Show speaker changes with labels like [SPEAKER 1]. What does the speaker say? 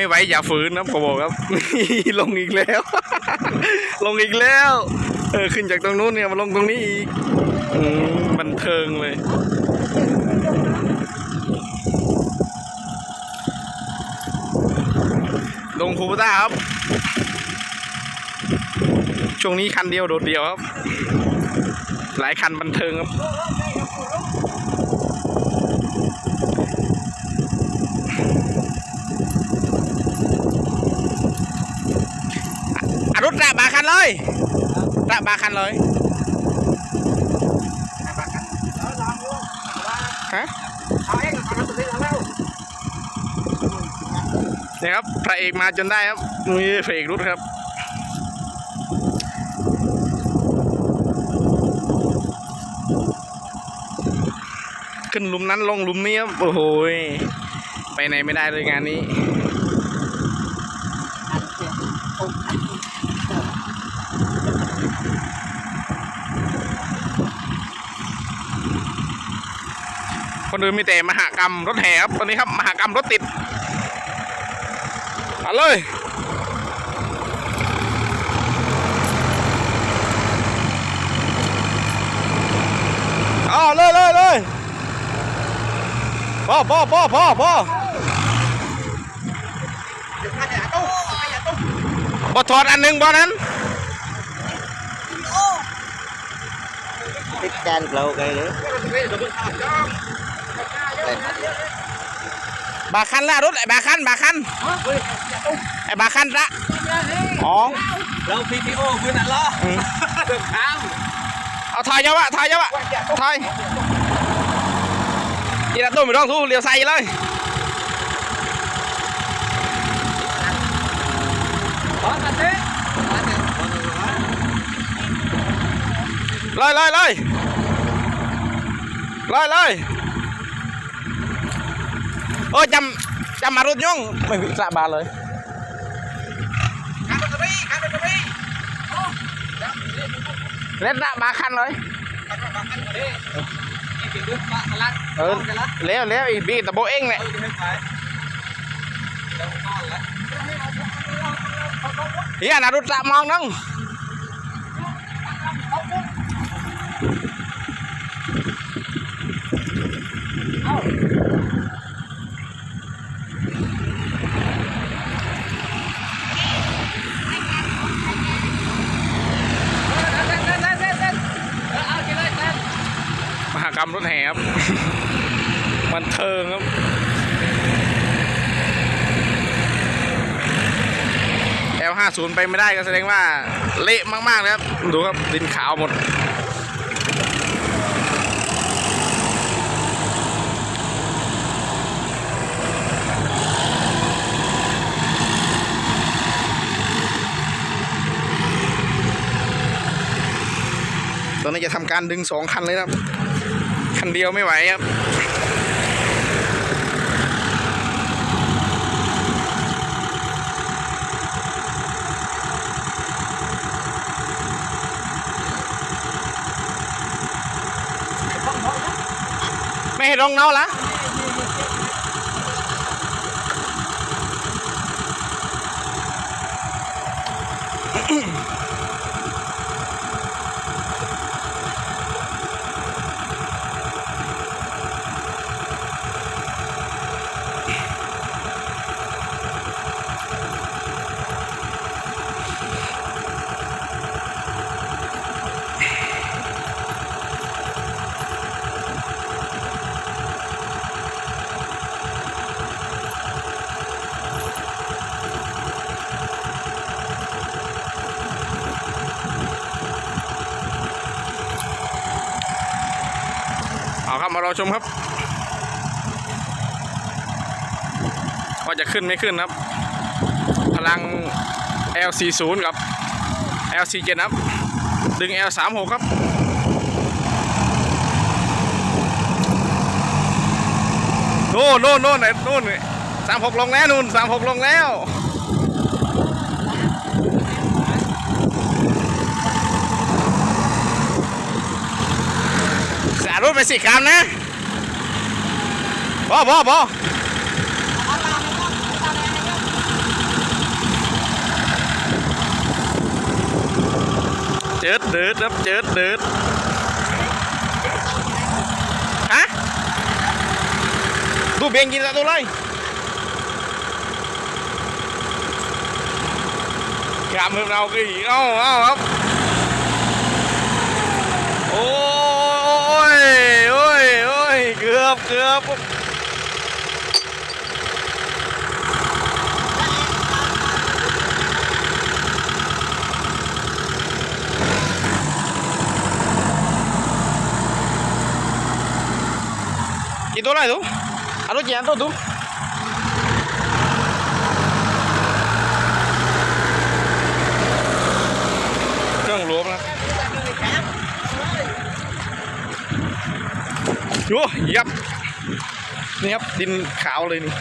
[SPEAKER 1] ไม่ไหวอย่าฝืนนะผมบอกครับลงอีกแล้ว ลงอีกแล้วเออขึ้นจากตรงนู้นเนี่ยมาลงตรงนี้อีกอืมบันเทิงเลยลงคูปต้าครับ ช่วงนี้คันเดียวโดดเดียวครับ หลายคันบันเทิงครับ อารุตระบาคันเลยระบาคันเลยฮะนี่ครับพระเอกมาจนได้ครับนี่พระเอกรุดครับขึ้นหลุมนั้นลงหลุมนี้ครับโอ้โหไปไหนไม่ได้เลยงานนี้ คนอื่นมีแต่มหากรรมรถแห่ครับตอนนี้ครับมหากรรมรถติดมาเลยอ๋อเลยเลยเลยพ่อพ่อพ่อพ่อพ่อพอถอดอันหนึ่งบอนั้น
[SPEAKER 2] Thích cha được lâu cây nữa
[SPEAKER 1] บาคันละรถไอ้บาคันบาคันไอ้บาคันละอ๋อ
[SPEAKER 2] Lâu PTO của nạn lo Được khám
[SPEAKER 1] เอาถอยเยาวะถอยเยาวะถอยยีนัตุ้มไม่ต้องทูเลี้ยวใส่เลย
[SPEAKER 2] Có thật thế
[SPEAKER 1] เลยเลยเลยเลยเลย เออจำจำมารถย่องไม่วิสระบาเลย
[SPEAKER 2] Khám được đi, khám được đi
[SPEAKER 1] เล่นละบาคันเลย
[SPEAKER 2] Khám được đi Em chỉ bước bạn lát
[SPEAKER 1] เออแล้วแล้วอีบีตะโบเองแหละ
[SPEAKER 2] Ừ thì hết phải Đâu con lắm
[SPEAKER 1] เฮียนะรถละมองนึงมหา กรรมรถแห่ครับมันเทิงครับ L50 ไปไม่ได้ก็แสดงว่าเละมากๆเลยครับ ดูครับดินขาวหมดตอนนี้จะทำการดึงสองคันเลยครับ คันเดียวไม่ไหวครับไม่ให้ร้องเนาละเอาครับมารอชมครับว่าจะขึ้นไม่ขึ้นครับ พลัง L40 กับ L47 ครับ ดึง L36 ครับโน่นโน่นโน่นไหนโน่นสามหกลงแล้วนู่นสามหกลงแล้ว รถเป็นสีขาวนะบอบอบอเจิดเดือดครับเจิดเดือดฮะดูเบงกินละตัวเลยกามเราก็อีกเอ้าเอ้าครับ เกือบเกือบกี่ตัวอะไรตัวเอาตัวกี่อันตัวตัวเครื่อง นี่ครับดินขาวเลยนี่